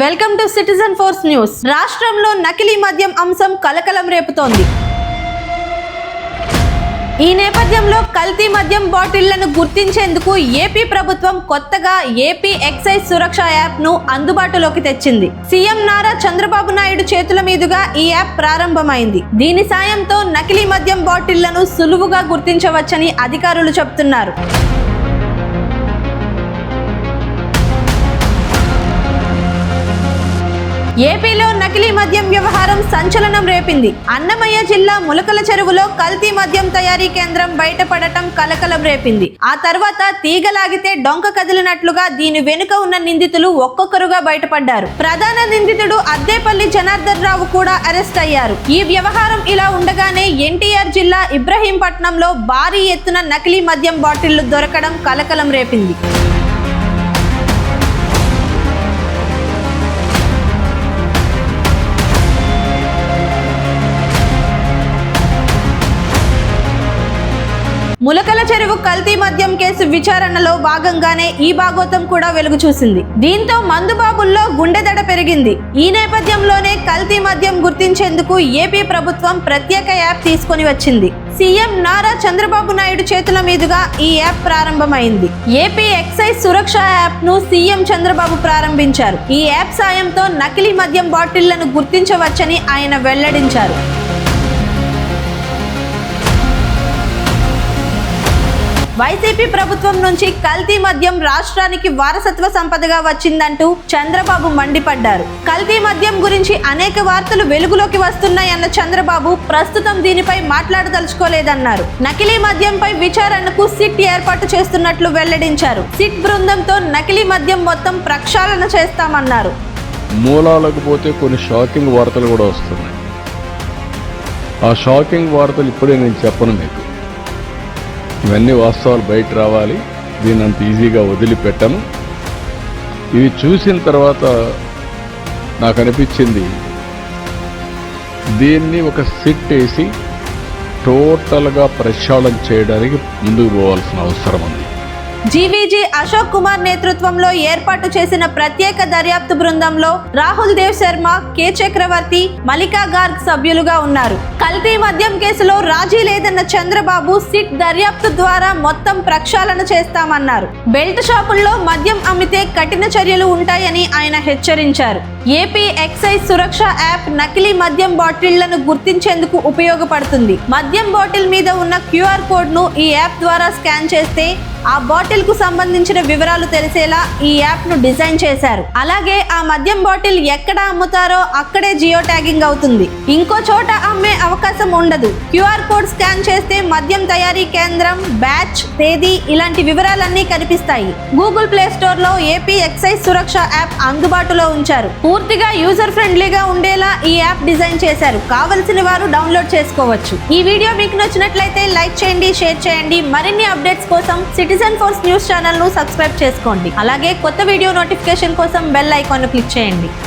Welcome to citizen force news. రాష్ట్రంలో నకిలీ మద్యం అంశం కలకలం రేపుతోంది. ఈ నేపథ్యంలో కల్తీ మద్యం బాటిళ్ళను గుర్తించేందుకు ఏపీ ప్రభుత్వం కొత్తగా ఏపీ ఎక్సైజ్ సురక్ష యాప్ను అందుబాటులోకి తెచ్చింది. సీఎం నారా చంద్రబాబు నాయుడు చేతుల మీదుగా ఈ యాప్ ప్రారంభమైంది. దీని సాయంతో నకిలీ మద్యం బాటిళ్ళను సులువుగా గుర్తించవచ్చని అధికారులు చెబుతున్నారు ఏపీలో నకిలీ మద్యం వ్యవహారం సంచలనం రేపింది. అన్నమయ్య జిల్లా ములకల చెరువులో కల్తీ మద్యం తయారీ కేంద్రం బయటపడటం కలకలం రేపింది. ఆ తర్వాత తీగలాగితే డొంక కదిలినట్లుగా దీని వెనుక ఉన్న నిందితులు ఒక్కొక్కరుగా బయటపడ్డారు. ప్రధాన నిందితుడు అద్దేపల్లి జనార్దన్ రావు కూడా అరెస్ట్ అయ్యారు. ఈ వ్యవహారం ఇలా ఉండగానే ఎన్టీఆర్ జిల్లా ఇబ్రహీంపట్నంలో భారీ ఎత్తున నకిలీ మద్యం బాటిళ్ళు దొరకడం కలకలం రేపింది. ములకల చెరువు కల్తీ మద్యం కేసు విచారణలో భాగంగానే ఈ భాగోతం కూడా వెలుగు చూసింది. దీంతో మందుబాబుల్లో గుండెదడ పెరిగింది. ఈ నేపథ్యంలోనే కల్తీ మద్యం గుర్తించేందుకు ఏపీ ప్రభుత్వం ప్రత్యేక యాప్ తీసుకొని వచ్చింది. సీఎం నారా చంద్రబాబు నాయుడు చేతుల మీదుగా ఈ యాప్ ప్రారంభమైంది. ఏపీ ఎక్సైజ్ సురక్ష యాప్ను సీఎం చంద్రబాబు ప్రారంభించారు. ఈ యాప్ సాయంతో నకిలీ మద్యం బాటిళ్ళను గుర్తించవచ్చని ఆయన వెల్లడించారు. వైసీపీ ప్రభుత్వం నుంచి కల్తీ మద్యం రాష్ట్రానికి వారసత్వ సంపదగా వచ్చిందంటూ చంద్రబాబు మండిపడ్డారు. కల్తీ మద్యం గురించి అనేక వార్తలు వెలుగులోకి వస్తున్నాయన్న చంద్రబాబు ప్రస్తుతం దీనిపై మాట్లాడదలుచుకోలేదన్నారు. నకిలీ మద్యంపై విచారణకు సిట్ ఏర్పాటు చేస్తున్నట్లు వెల్లడించారు. సిట్ బృందంతో నకిలీ మద్యం మొత్తం ప్రక్షాళన చేస్తామన్నారు. మూలాలకు పోతే కొన్ని షాకింగ్ వార్తలు కూడా వస్తున్నాయి. ఆ షాకింగ్ వార్తలు ఇప్పుడే నేను చెప్పను మీకు. ఇవన్నీ వాస్తవాలు బయట రావాలి. దీన్ని అంత ఈజీగా వదిలిపెట్టను. ఇవి చూసిన తర్వాత నాకు అనిపించింది దీన్ని ఒక సిట్ వేసి టోటల్గా ప్రక్షాళన చేయడానికి ముందుకు పోవాల్సిన అవసరం ఉంది. జీవీజీ అశోక్ కుమార్ నేతృత్వంలో ఏర్పాటు చేసిన ప్రత్యేక దర్యాప్తు బృందంలో రాహుల్ దేవ్ శర్మ కె చక్రవర్తి మలికా గార్గ్ సభ్యులుగా ఉన్నారు. కల్తీ మద్యం కేసులో రాజీ లేదన్న చంద్రబాబు సిట్ దర్యాప్తు ద్వారా మొత్తం ప్రక్షాళన చేస్తామన్నారు. బెల్ట్ షాపుల్లో మద్యం అమ్మితే కఠిన చర్యలు ఉంటాయని ఆయన హెచ్చరించారు. ఏపీ ఎక్సైజ్ సురక్ష యాప్ నకిలీ మద్యం బాటిళ్ళను గుర్తించేందుకు ఉపయోగపడుతుంది. మద్యం బాటిల్ మీద ఉన్న క్యూఆర్ కోడ్ను ఈ యాప్ ద్వారా స్కాన్ చేస్తే ఆ బాటిల్కు సంబంధించిన వివరాలు తెలిసేలా ఈ యాప్ను డిజైన్ చేశారు. అలాగే ఆ మద్యం బాటిల్ ఎక్కడ అమ్ముతారో అక్కడే జియో ట్యాగింగ్ అవుతుంది. ఇంకో చోట అమ్మే అవకాశం ఉండదు. క్యూఆర్ కోడ్ స్కాన్ చేస్తే మద్యం తయారీ కేంద్రం బ్యాచ్ తేదీ ఇలాంటి వివరాలన్నీ కనిపిస్తాయి. గూగుల్ ప్లే స్టోర్లో ఏపీ ఎక్సైజ్ సురక్ష యాప్ అందుబాటులో ఉంచారు. పూర్తిగా యూజర్ ఫ్రెండ్లీగా ఉండేలా ఈ యాప్ డిజైన్ చేశారు. కావలసిన వారు డౌన్లోడ్ చేసుకోవచ్చు. ఈ వీడియో మీకు నచ్చినట్లయితే లైక్ చేయండి షేర్ చేయండి. మరిన్ని అప్డేట్స్ కోసం సిటిజన్ ఫోర్స్ న్యూస్ ఛానల్ను సబ్స్క్రైబ్ చేసుకోండి. అలాగే కొత్త వీడియో నోటిఫికేషన్ కోసం బెల్ ఐకాన్ క్లిక్ చేయండి.